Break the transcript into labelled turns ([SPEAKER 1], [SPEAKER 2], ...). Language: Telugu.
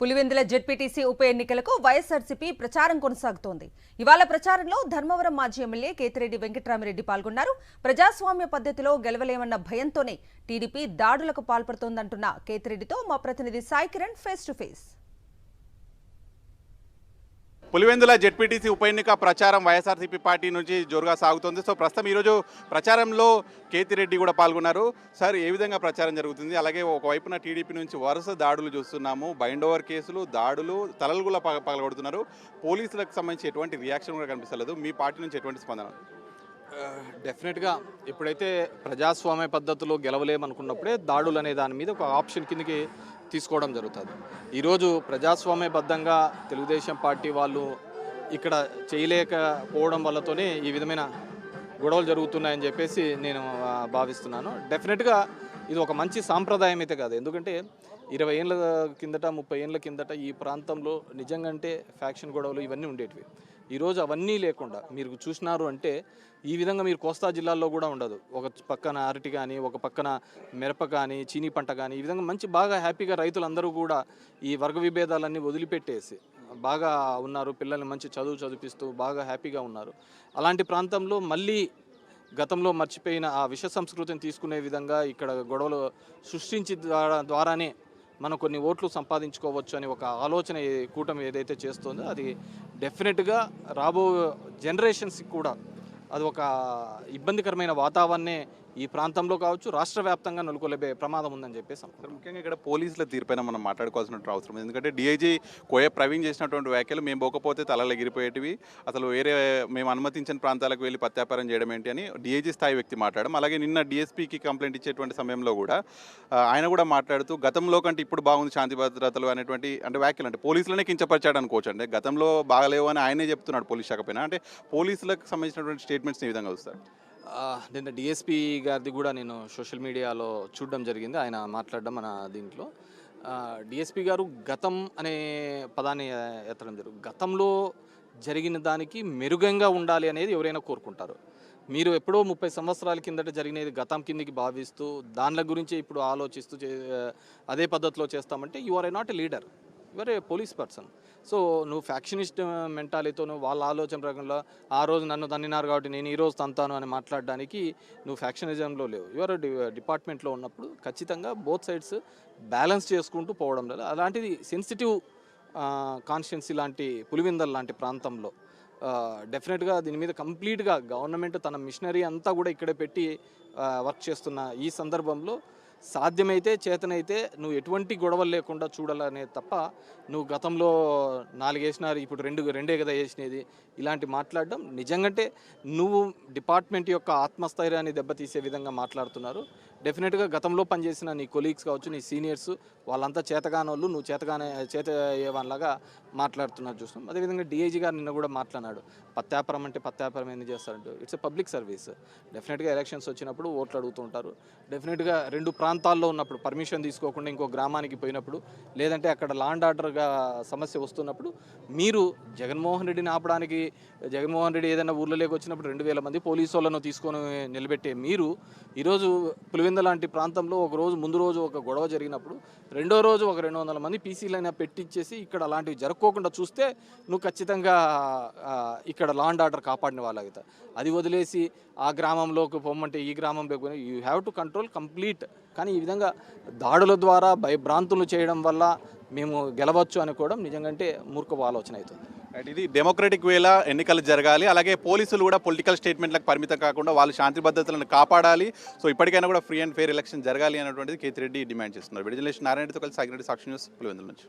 [SPEAKER 1] పులివెందుల జెడ్పీటీసీ ఉప ఎన్నికలకు వైఎస్ఆర్సీపీ ప్రచారం కొనసాగుతోంది. ఇవాళ ప్రచారంలో ధర్మవరం మాజీ ఎమ్మెల్యే కేతిరెడ్డి వెంకటరామిరెడ్డి పాల్గొన్నారు. ప్రజాస్వామ్య పద్ధతిలో గెలవలేమన్న భయంతోనే టీడీపీ దాడులకు పాల్పడుతోందంటున్న కేతిరెడ్డితో మా ప్రతినిధి Sai Kiran face to face
[SPEAKER 2] Pulivendula ZPTC ఉప ఎన్నిక ప్రచారం వైఎస్ఆర్సీపీ పార్టీ నుంచి జోరుగా సాగుతుంది. సో ప్రస్తుతం ఈరోజు ప్రచారంలో కేతిరెడ్డి కూడా పాల్గొన్నారు. సార్ ఏ విధంగా ప్రచారం జరుగుతుంది? అలాగే ఒకవైపున టీడీపీ నుంచి వరుస దాడులు చూస్తున్నాము. బైండ్ ఓవర్ కేసులు దాడులు తలలు కూడా పగలగొడుతున్నారు. పోలీసులకు సంబంధించి ఎటువంటి రియాక్షన్ కూడా కనిపిస్తలేదు. మీ పార్టీ నుంచి ఎటువంటి స్పందన?
[SPEAKER 3] డెఫినెట్గా ఎప్పుడైతే ప్రజాస్వామ్య పద్ధతిలో గెలవలేమనుకున్నప్పుడే దాడులు అనే దాని మీద ఒక ఆప్షన్ కిందకి తీసుకోవడం జరుగుతుంది. ఈరోజు ప్రజాస్వామ్యబద్ధంగా తెలుగుదేశం పార్టీ వాళ్ళు ఇక్కడ చేయలేకపోవడం వల్లతోనే ఈ విధమైన గొడవలు జరుగుతున్నాయని చెప్పేసి నేను భావిస్తున్నాను. డెఫినెట్గా ఇది ఒక మంచి సాంప్రదాయం అయితే కాదు. ఎందుకంటే ఇరవై ఏళ్ళ కిందట ముప్పై ఏళ్ళ కిందట ఈ ప్రాంతంలో నిజంగా అంటే ఫ్యాక్షన్ గొడవలు ఇవన్నీ ఉండేటివి. ఈరోజు అవన్నీ లేకుండా మీరు చూసినారు అంటే ఈ విధంగా మీరు కోస్తా జిల్లాల్లో కూడా ఉండదు. ఒక పక్కన అరటి కానీ ఒక పక్కన మిరప కానీ చీనీ పంట కానీ ఈ విధంగా మంచి బాగా హ్యాపీగా రైతులందరూ కూడా ఈ వర్గ విభేదాలన్నీ వదిలిపెట్టేసి బాగా ఉన్నారు. పిల్లల్ని మంచి చదువు చదివిస్తూ బాగా హ్యాపీగా ఉన్నారు. అలాంటి ప్రాంతంలో మళ్ళీ గతంలో మర్చిపోయిన ఆ విష సంస్కృతిని తీసుకునే విధంగా ఇక్కడ గొడవలు సృష్టించి ద్వారా ద్వారానే మనం కొన్ని ఓట్లు సంపాదించుకోవచ్చు అని ఒక ఆలోచన కూటమి ఏదైతే చేస్తుందో అది డెఫినెట్గా రాబో జనరేషన్స్కి కూడా అది ఒక ఇబ్బందికరమైన వాతావరణే ఈ ప్రాంతంలో కావచ్చు రాష్ట్ర వ్యాప్తంగా నెలకొల్పే ప్రమాదం ఉందని చెప్పేసి
[SPEAKER 2] ముఖ్యంగా ఇక్కడ పోలీసుల తీరుపైన మనం మాట్లాడుకోవాల్సిన అవసరం ఉంది. ఎందుకంటే డిఐజీ కోయ ప్రవీణ్ చేసినటువంటి వ్యాఖ్యలు మేము పోకపోతే తలలు ఎగిరిపోయేటివి. అసలు వేరే మేము అనుమతించిన ప్రాంతాలకు వెళ్ళి పత్యాపారం చేయడం ఏంటి అని డిఐజీ స్థాయి వ్యక్తి మాట్లాడడం. అలాగే నిన్న డిఎస్పీకి కంప్లైంట్ ఇచ్చేటువంటి సమయంలో కూడా ఆయన కూడా మాట్లాడుతూ గతంలో కంటే ఇప్పుడు బాగుంది శాంతి భద్రతలు అనేటువంటి అంటే వ్యాఖ్యలు అంటే పోలీసులనే కించపరిచాడు అనుకోవచ్చు అంటే గతంలో బాగలేవు అని ఆయనే చెప్తున్నాడు పోలీస్ శాఖ పైన. అంటే పోలీసులకు సంబంధించినటువంటి స్టేట్మెంట్స్ ఈ విధంగా వస్తారు
[SPEAKER 3] నిన్న డిఎస్పీ గారిది కూడా నేను సోషల్ మీడియాలో చూడడం జరిగింది. ఆయన మాట్లాడడం మన దీంట్లో. డిఎస్పీ గారు గతం అనే పదాన్ని ఎత్తడం జరుగుతుంది గతంలో జరిగిన దానికి మెరుగంగా ఉండాలి అనేది ఎవరైనా కోరుకుంటారు. మీరు ఎప్పుడో ముప్పై సంవత్సరాల కిందట జరిగినది గతం కిందికి భావిస్తూ దానిల గురించి ఇప్పుడు ఆలోచిస్తూ చే- అదే పద్ధతిలో చేస్తామంటే you are a not a leader వేరే పోలీస్ పర్సన్. సో నువ్వు ఫ్యాక్షనిస్ట్ మెంటాలిటీతో నువ్వు వాళ్ళ ఆలోచన ప్రకారంలో ఆ రోజు నన్ను తన్నినారు కాబట్టి నేను ఈ రోజు తంతాను అని మాట్లాడడానికి నువ్వు ఫ్యాక్షనిజంలో లేవు. యువర్ డిపార్ట్మెంట్లో ఉన్నప్పుడు ఖచ్చితంగా బోత్ సైడ్స్ బ్యాలెన్స్ చేసుకుంటూ పోవడం లేదు. అలాంటిది సెన్సిటివ్ కాన్షియన్సీ లాంటి పులివిందల్ లాంటి ప్రాంతంలో డెఫినెట్గా దీని మీద కంప్లీట్గా గవర్నమెంట్ తన మిషనరీ అంతా కూడా ఇక్కడే పెట్టి వర్క్ చేస్తున్న ఈ సందర్భంలో సాధ్యమైతే చేతనైతే నువ్వు ఎటువంటి గొడవలు లేకుండా చూడాలనే తప్ప నువ్వు గతంలో నాలుగు వేసినారు ఇప్పుడు రెండు రెండే కదా వేసినది ఇలాంటి మాట్లాడడం నిజంగంటే నువ్వు డిపార్ట్మెంట్ యొక్క ఆత్మస్థైర్యాన్ని దెబ్బతీసే విధంగా మాట్లాడుతున్నారు. డెఫినెట్గా గతంలో పనిచేసిన నీ కొలీగ్స్ కావచ్చు నీ సీనియర్స్ వాళ్ళంతా చేతగానోళ్ళు నువ్వు చేతగానే చేత అయ్యేవాళ్ళగా మాట్లాడుతున్నారు చూస్తున్నాం. అదేవిధంగా డిఐజీ గారు నిన్న కూడా మాట్లాడినాడు. పత్యాపరం అంటే పత్యాపరం ఎందుకు చేస్తారంటే. ఇట్స్ ఎ పబ్లిక్ సర్వీస్ డెఫినెట్గా ఎలక్షన్స్ వచ్చినప్పుడు ఓట్లు అడుగుతుంటారు డెఫినెట్గా రెండు ప్రాంతాల్లో ఉన్నప్పుడు పర్మిషన్ తీసుకోకుండా ఇంకో గ్రామానికి పోయినప్పుడు లేదంటే అక్కడ లాండ్ ఆర్డర్గా సమస్య వస్తున్నప్పుడు మీరు జగన్మోహన్ రెడ్డిని ఆపడానికి జగన్మోహన్ రెడ్డి ఏదైనా ఊర్లలోకి వచ్చినప్పుడు రెండు వేల మంది పోలీసు వాళ్ళను తీసుకొని నిలబెట్టే మీరు ఈరోజు గోవింద లాంటి ప్రాంతంలో ఒక రోజు ముందు రోజు ఒక గొడవ జరిగినప్పుడు రెండో రోజు ఒక రెండు వందల మంది పీసీలైనా పెట్టించేసి ఇక్కడ అలాంటివి జరగకోకుండా చూస్తే నువ్వు ఖచ్చితంగా ఇక్కడ లాండ్ ఆర్డర్ కాపాడిన వాళ్ళవుతా. అది వదిలేసి ఆ గ్రామంలోకి పొమ్మంటే ఈ గ్రామం you have to control complete కానీ ఈ విధంగా దాడుల ద్వారా భయభ్రాంతులు చేయడం వల్ల మేము గెలవచ్చు అనుకోవడం నిజంగంటే మూర్ఖపు ఆలోచన అవుతుంది.
[SPEAKER 2] ఇది డెమోక్రటిక్ వేలా ఎన్నికలు జరగాలి. అలాగే పోలీసులు కూడా పొలిటికల్ స్టేట్మెంట్లకు పరిమితం కాకుండా వాళ్ళు శాంతి భద్రతలను కాపాడాలి. సో ఇప్పటికైనా కూడా ఫ్రీ అండ్ ఫెయిర్ ఎలక్షన్ జరగాలి అనేటువంటిది కేతిరెడ్డి డిమాండ్ చేస్తున్నారు. విడుదల నారాయణతో కలిసి సాగిరెడ్డి సాక్షి న్యూస్ పులివెందుల నుంచి.